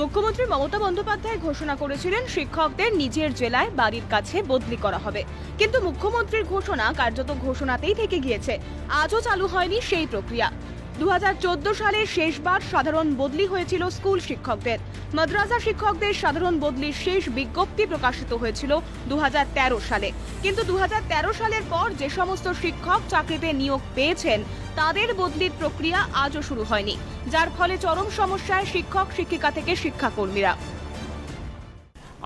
মুখ্যমন্ত্রী মমতা বন্দ্যোপাধ্যায় ঘোষণা করেছিলেন শিক্ষকদের নিজের জেলায় বাড়ির কাছে বদলি করা হবে। কিন্তু মুখ্যমন্ত্রীর ঘোষণা কার্যত ঘোষণাতেই থেকে গিয়েছে। আজও চালু হয়নি সেই প্রক্রিয়া। দু হাজার চোদ্দ সালে শেষবার সাধারণ বদলি হয়েছিল স্কুল শিক্ষকদের। মাদ্রাসা শিক্ষকদের সাধারণ বদলির শেষ বিজ্ঞপ্তি প্রকাশিত হয়েছিল দু হাজার তেরো সালে। কিন্তু দু হাজার তেরো সালের পর যে সমস্ত শিক্ষক চাকরিতে নিয়োগ পেয়েছেন তাদের বদলির প্রক্রিয়া আজও শুরু হয়নি, যার ফলে চরম সমস্যায় শিক্ষক, শিক্ষিকা থেকে শিক্ষাকর্মীরা।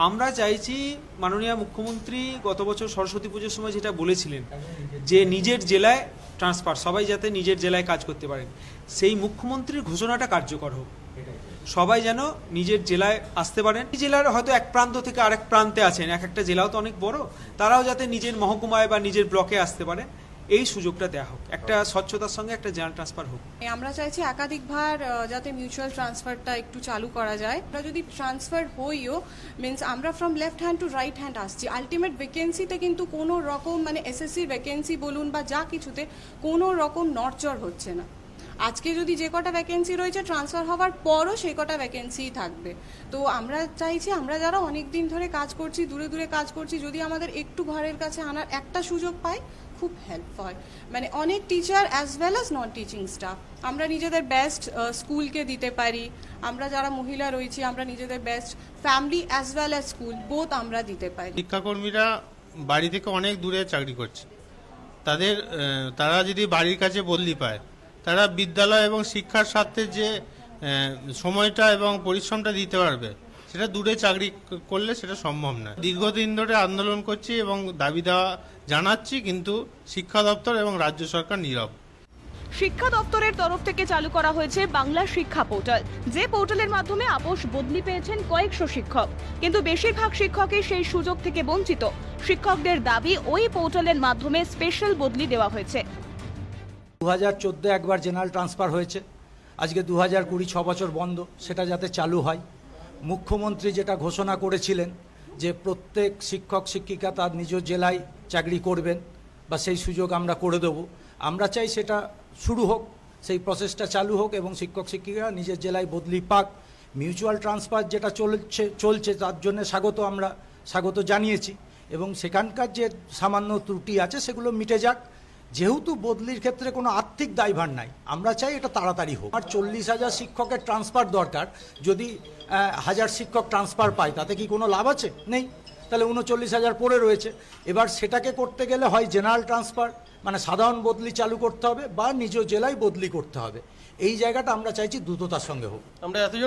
আমরা চাইছি মাননীয় মুখ্যমন্ত্রী গত বছর সরস্বতী পুজোর সময় যেটা বলেছিলেন, যে নিজের জেলায় ট্রান্সফার সবাই যাতে নিজের জেলায় কাজ করতে পারেন। সেই মুখ্যমন্ত্রীর ঘোষণাটা কার্যকর হোক। সবাই যেন নিজের জেলায় আসতে পারেন। জেলার হয়তো এক প্রান্ত থেকে আরেক প্রান্তে আছেন, এক একটা জেলাও তো অনেক বড়। তারাও যাতে নিজের মহকুমায় বা নিজের ব্লকে আসতে পারে। এই সুযোগটা দেওয়া হোক। একটা স্বচ্ছতার সঙ্গে একটা জেনারেল ট্রান্সফার হোক। আমরা চাইছি একাধিকবার যাতে মিউচুয়াল ট্রান্সফারটা একটু চালু করা যায়। আমরা যদি ট্রান্সফার হইও মিন্স আমরা from left hand to right hand আসছি। আলটিমেট ভ্যাকেন্সিতে কিন্তু কোনো রকম মানে এসএসসির ভ্যাকেন্সি বলুন বা যা কিছুতে কোনো রকম নড়চড় হচ্ছে না। আজকে যদি যে কটা ভ্যাকেন্সি রয়েছে ট্রান্সফার হওয়ার পরও সেই কটা ভ্যাকেন্সিই থাকবে। তো আমরা চাইছি, আমরা যারা অনেক দিন ধরে কাজ করছি, দূরে দূরে কাজ করছি, যদি আমাদের একটু ঘরের কাছে আনার একটা সুযোগ পাই, খুব হেল্প হয়। মানে অনেক teacher as well as non teaching staff আমরা নিজেদের বেস্ট স্কুলকে দিতে পারি। আমরা যারা মহিলা রয়েছি, আমরা নিজেদের best family as well as school both আমরা দিতে পারি। শিক্ষাকর্মীরা বাড়ি থেকে অনেক দূরে চাকরি করছে। তাদের তারা যদি বাড়ির কাছে বদলি পায় তারা বিদ্যালয় এবং শিক্ষার স্বার্থে যে সময়টা এবং পরিশ্রমটা দিতে পারবে, সেটা দূরে চাকরি করলে সেটা সম্ভব না দীর্ঘদিন ধরে আন্দোলন করছি এবং দাবি দেওয়া জানাচ্ছি, কিন্তু শিক্ষা দপ্তর এবং রাজ্য সরকার নীরব। শিক্ষা দপ্তরের তরফ থেকে চালু করা হয়েছে বাংলা শিক্ষা পোর্টাল। যে পোর্টালের মাধ্যমে আপোষ বদলি পেয়েছেন কয়েকশো শিক্ষক। কিন্তু বেশিরভাগ শিক্ষকই সেই সুযোগ থেকে বঞ্চিত। শিক্ষকদের দাবি ওই পোর্টালের মাধ্যমে স্পেশাল বদলি দেওয়া হয়েছে। দু হাজার চোদ্দ একবার জেনারেল ট্রান্সফার হয়েছে। আজকে দু হাজার কুড়ি ছ বছর বন্ধ, সেটা যাতে চালু হয়। মুখ্যমন্ত্রী যেটা ঘোষণা করেছিলেন যে প্রত্যেক শিক্ষক, শিক্ষিকা তার নিজ জেলায় চাকরি করবেন, বা সেই সুযোগ আমরা করে দেবো। আমরা চাই সেটা শুরু হোক, সেই প্রসেসটা চালু হোক এবং শিক্ষক শিক্ষিকারা নিজের জেলায় বদলি পাক। মিউচুয়াল ট্রান্সফার যেটা চলছে চলছে, তার জন্য স্বাগত আমরা, স্বাগত জানিয়েছি। এবং সেখানকার যে সামান্য ত্রুটি আছে, সেগুলো মিটে যাক। যেহেতু বদলির ক্ষেত্রে কোনো আর্থিক দায়ভার নাই, আমরা চাই এটা তাড়াতাড়ি হোক। আর চল্লিশ হাজার শিক্ষকের ট্রান্সফার দরকার, যদি হাজার শিক্ষক ট্রান্সফার পায়, তাতে কি কোনো লাভ আছে? নেই। তাহলে উনচল্লিশ হাজার পড়ে রয়েছে। এবার সেটাকে করতে গেলে হয় জেনারেল ট্রান্সফার মানে সাধারণ বদলি চালু করতে হবে বা নিজ জেলায় বদলি করতে হবে। এই জায়গাটা আমরা চাইছি দ্রুততার সঙ্গে হোক। আমরা এতজন